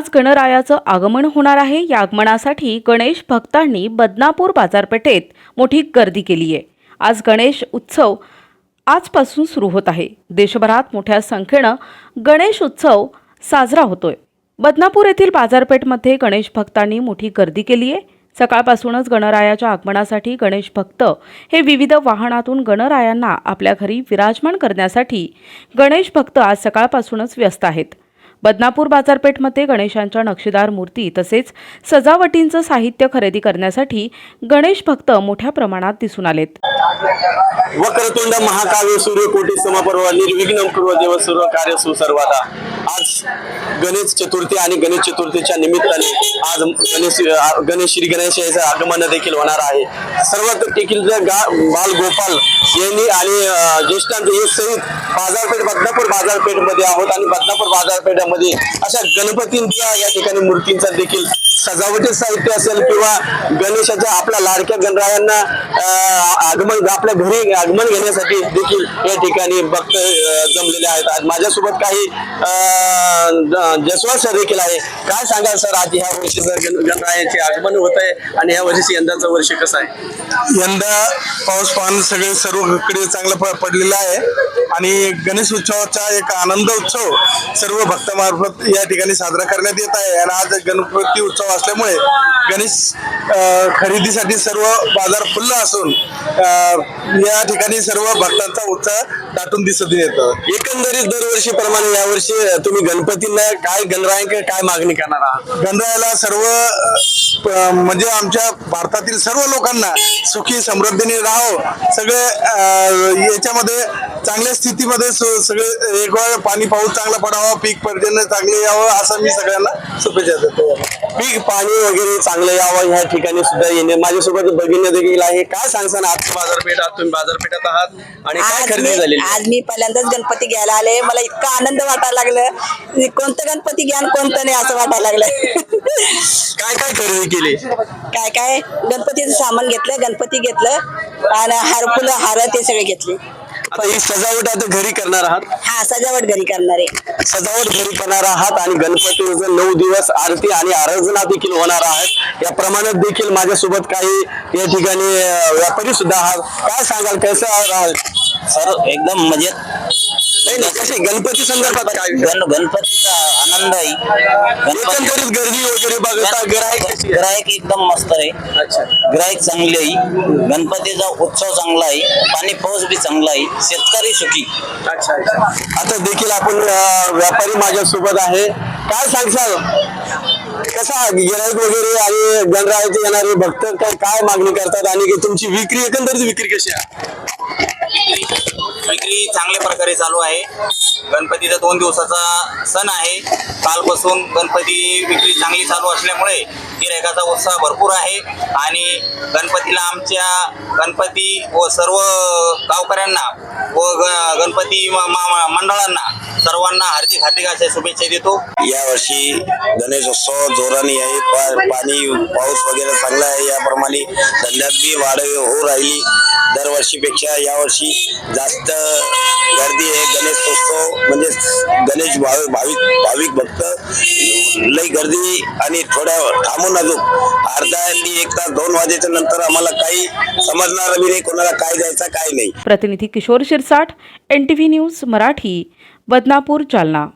आज गणरायाचं आगमन होणार आहे. या आगमनासाठी गणेश भक्तांनी बदनापूर बाजारपेठेत मोठी गर्दी केली आहे. आज गणेश उत्सव आजपासून सुरू होत आहे. देशभरात मोठ्या संख्येनं गणेश उत्सव साजरा होतोय. बदनापूर येथील बाजारपेठमध्ये गणेश भक्तांनी मोठी गर्दी केली आहे. सकाळपासूनच गणरायाच्या आगमनासाठी गणेश भक्त हे विविध वाहनातून गणरायांना आपल्या घरी विराजमान करण्यासाठी गणेश भक्त आज सकाळपासूनच व्यस्त आहेत. बदनापूर बाजारपेठमध्ये गणेशांच्या नक्षीदार मूर्ती तसेच सजावटींचं साहित्य खरेदी करण्यासाठी गणेश भक्त मोठ्या प्रमाणात दिसून आलेत. वक्रतुंड महाकाव्य सूर्यकोटी समपर्व निर्विघ्न पूर्व देव सर्व कार्य सुसर्वादा आज गणेश चतुर्थी आणि गणेश चतुर्थीच्या निमित्ताने आज गणेश गणेश श्री गणेश याचं आगमन देखील होणार आहे. सर्व देखील गा बाल गोपाल यांनी आणि ज्येष्ठांत ज्येष्ठांचे हे सहित बाजारपेठ बदनापूर बाजारपेठमध्ये आहोत आणि बदनापूर बाजारपेठामध्ये अशा गणपतींच्या या ठिकाणी मूर्तींचा देखील सजावटी साहित्य असेल किंवा गणेशाच्या आपल्या लाडक्या गणरायांना आगमन आपल्या घरी आगमन घेण्यासाठी देखील या ठिकाणी भक्त जमलेले आहेत. आज माझ्यासोबत काही अं, जसवंत सर देखील आहे. काय सांगाल सर आज ह्या वर्षी जर गण- गणरायाचे आगमन होत आहे आणि ह्या वर्षी यंदाचं वर्ष कसं आहे? यंदा पाऊस पान सगळे सर्वकडे चांगलं पडलेलं आहे. आणि गणेश उत्सवाचा एक आनंद उत्सव सर्व भक्तामार्फत या ठिकाणी साजरा करण्यात येत आहे. आणि आज गणपती उत्सव असल्यामुळे गणेश खरेदीसाठी सर्व बाजार फुल्ल असून या ठिकाणी सर्व भक्तांचा उत्साह दाटून दिसत येतं. एकंदरीत दरवर्षीप्रमाणे यावर्षी तुम्ही गणपतींना काय गणरायांकडे काय मागणी करणार आहात? गणरायाला सर्व म्हणजे आमच्या भारतातील सर्व लोकांना सुखी समृद्धीने राहावं सगळे याच्यामध्ये चांगल्या स्थितीमध्ये सगळे एक वेळ पाणी पाऊस चांगला पडावा पीक पर्जन्य चांगले यावं असं मी सगळ्यांना शुभेच्छा देतो. पीक पाणी वगैरे चांगलं यावं ह्या ठिकाणी सुद्धा येणे. माझ्यासोबत भगिनी देखील आहे. काय सांगसान आजचं बाजारपेठ आज तुम्ही बाजारपेठात आहात आणि काय आज खरेदी मी झालेली? आज मी पहिल्यांदाच गणपती घ्यायला आले. मला इतका आनंद वाटायला लागलं. कोणतं गणपती घ्या आणि कोणतं नाही असं वाटायला लागलं. काय काय खरेदी केली? काय काय? गणपतीचं सामान घेतलं गणपती घेतलं आणि हार फुलं हार ते सगळे घेतले. आता ही सजावट आता घरी करणार आहात? हा सजावट घरी करणारे. सजावट घरी करणार आहात आणि गणपतीचं नऊ दिवस आरती आणि आराधना देखील होणार आहेत. या प्रमाणात देखील माझ्यासोबत काही या ठिकाणी अं, व्यापारी सुद्धा आहात. काय सांगाल कसं आहात सर एकदम मजेत नाही नाही कसे गणपती संदर्भात काय गण गणपतीचा आनंद आहे. गणपती एकंदरीत गर्दी वगैरे बघता ग्राहक कशी आहे? ग्राहक एकदम मस्त आहे. अच्छा. ग्राहक चांगले आहे. गणपतीचा उत्सव चांगला आहे. पाणी पाऊस बी चांगला आहे. शेतकरी सुखी. अच्छा अच्छा. आता देखील आपण अं, व्यापारी माझ्यासोबत आहे. काय सांगसाल कसा गिराईक वगैरे आणि गणरायाचे येणारे भक्त काय काय मागणी करतात आणि तुमची विक्री एकंदरीत विक्री कशी आहे? चांगल्या प्रकारे चालू आहे. गणपतीचा दोन दिवसाचा सण आहे. कालपासून गणपती विक्री चांगली चालू असल्यामुळे गिरायकाचा उत्साह भरपूर आहे. आणि गणपतीला आमच्या गणपती व सर्व गावकऱ्यांना व ग- गणपती म- मा- मंडळांना सर्वांना हार्दिक हार्दिक अशा शुभेच्छा देतो. यावर्षी गणेशोत्सव जोराने आहे. पा- पाणी पाऊस वगैरे चांगला आहे. याप्रमाणे धंद्यात बी वाढ होऊ राहिली. दरवर्षीपेक्षा यावर्षी जास्त गर्दी आहे गणेशोत्सव म्हणजे गणेश भाविक भाविक भाविक भक्त लई गर्दी आणि थोड्या थांबून अजून. अर्धा ते एक तास दोन वाजेच्या नंतर आम्हाला काही समजणार बी नाही कोणाला काय द्यायचं काय नाही. प्रतिनिधी Kishor Shirsat N T V news Marathi Badnapur Jalna.